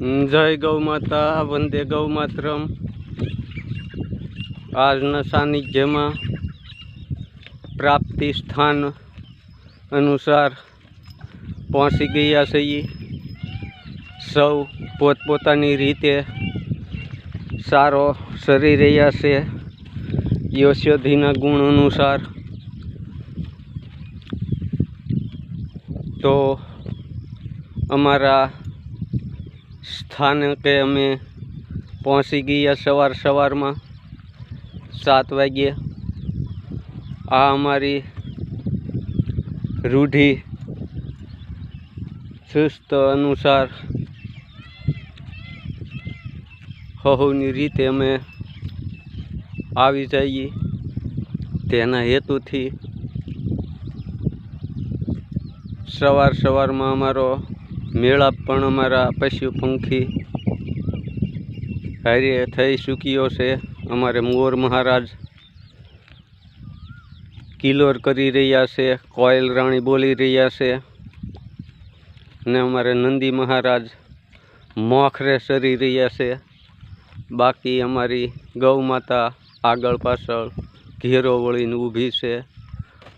જય ગૌ માતા, વંદે ગૌ માતરમ. આજના સાનિધ્યમાં પ્રાપ્તિ સ્થાન અનુસાર પહોંચી ગયા છીએ. સૌ પોતપોતાની રીતે સારો સરી રહ્યા છે. યશોધીના ગુણ અનુસાર તો અમારા સ્થાનકે અમે પહોંચી ગયા સવાર સવારમાં સાત વાગ્યે. આ અમારી રૂઢિ સુસ્ત અનુસાર હહુની રીતે અમે આવી જઈએ. તેના હેતુથી સવાર સવારમાં અમારો મેળાપ પણ અમારા પશુ પંખી હારે થઈ ચૂક્યો છે. અમારે મોર મહારાજ કિલોર કરી રહ્યા છે, કોયલ રાણી બોલી રહ્યા છે ને અમારે નંદી મહારાજ મોખરે સરી રહ્યા છે. બાકી અમારી ગૌ માતા આગળ પાછળ ઘેરો વળીને ઊભી છે.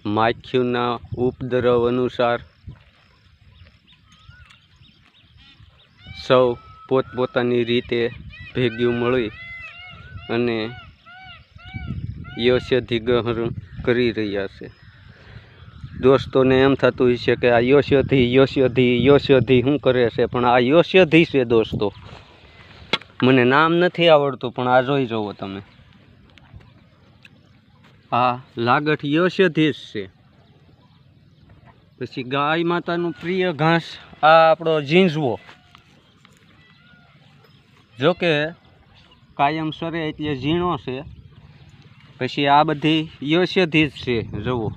માખ્યુંના ઉપદ્રવ અનુસાર સૌ પોતપોતાની રીતે ભેગ્યું મળી અને યશથી ગ્રહણ કરી રહ્યા છે. દોસ્તોને એમ થતું છે કે આ યશ્યધી યશથી યશ્યધી શું કરે છે? પણ આ યશથી છે દોસ્તો. મને નામ નથી આવડતું, પણ આ જોઈ જુઓ તમે. આ લાગઠ યોશ્યધીશ છે. પછી ગાય માતાનું પ્રિય ઘાસ, આ આપણો ઝીંઝવો જોકે કાયમ સરે એટલે ઝીણો છે. પછી આ બધી યશથી જ છે, જુઓ.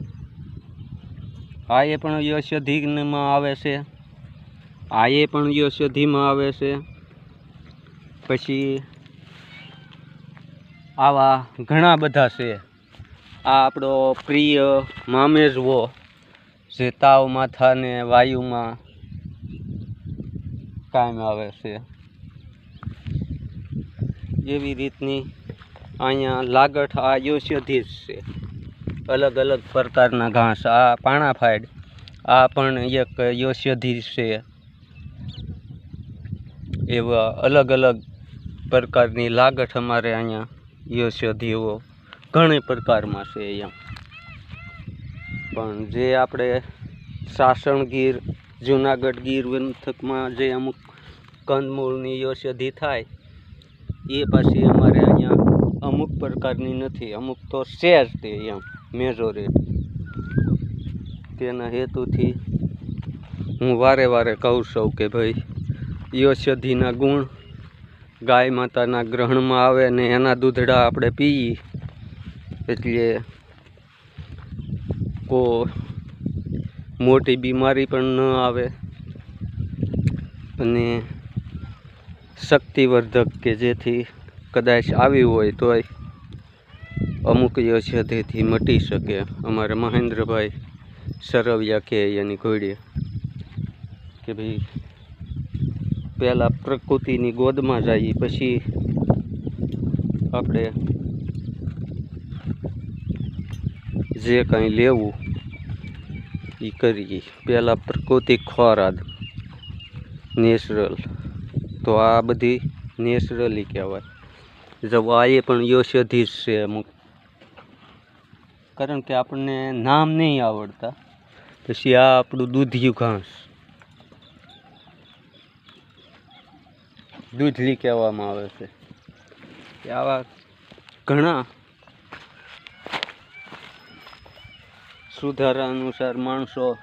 આ એ પણ યશધીમાં આવે છે. આ એ પણ યશધીમાં આવે છે. પછી આવા ઘણા બધા છે. આ આપણો પ્રિય મામેજવો જે તાવ માથાને વાયુમાં કાયમ આવે છે. એવી રીતની અહીંયા લાગઠ આ જ છે. અલગ અલગ પ્રકારના ઘાસ, આ પાણાફાઈડ આ પણ એક યશથી છે. એવા અલગ અલગ પ્રકારની લાગઠ અમારે અહીંયા યશધીઓ ઘણી પ્રકારમાં છે અહીંયા. પણ જે આપણે સાસણ ગીર, જુનાગઢ ગીર વિંથકમાં જે અમુક કંદમૂળની યશધી થાય એ પાછી અમારે અહીંયા અમુક પ્રકારની નથી, અમુક તો છે જ તે એમ મેજોરિટી તેના હેતુથી હું વારે વારે કહું છું કે ભાઈ ઔષધિના ગુણ ગાય માતાના ગ્રહણમાં આવે ને એના દૂધડા આપણે પીએ. એટલે કો મોટી બીમારી પણ ન આવે. અને શક્તિવર્ધક કે જેથી કદાચ આવી હોય તોય અમુક યશથી મટી શકે. અમારે મહેન્દ્રભાઈ સરવૈયા કે એની ઘોડીએ કે ભાઈ, પહેલાં પ્રકૃતિની ગોદમાં જઈએ પછી આપણે જે કંઈ લેવું એ કરીએ. પહેલાં પ્રકૃતિ ખોરાદ, નેચરલ તો આ બધી નેચરલી કહેવાય. આ એ પણ યશથી જ છે અમુક. કારણ કે આપણને નામ નહીં આવડતા. પછી આ આપણું દૂધિયું ઘાસ. દૂધલી કહેવામાં આવે છે. આવા ઘણા સુધારા અનુસાર માણસો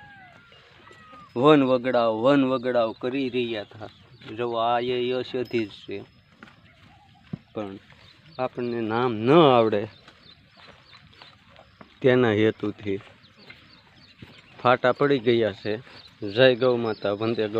વન વગડાવ વન વગડાવ કરી રહ્યા હતા. જો આ એ યશથી જ છે. પણ આપણને નામ ન આવડે તેના હેતુથી. ફાટા પડી ગયા છે. જય ગૌ માતા, વંદે ગૌ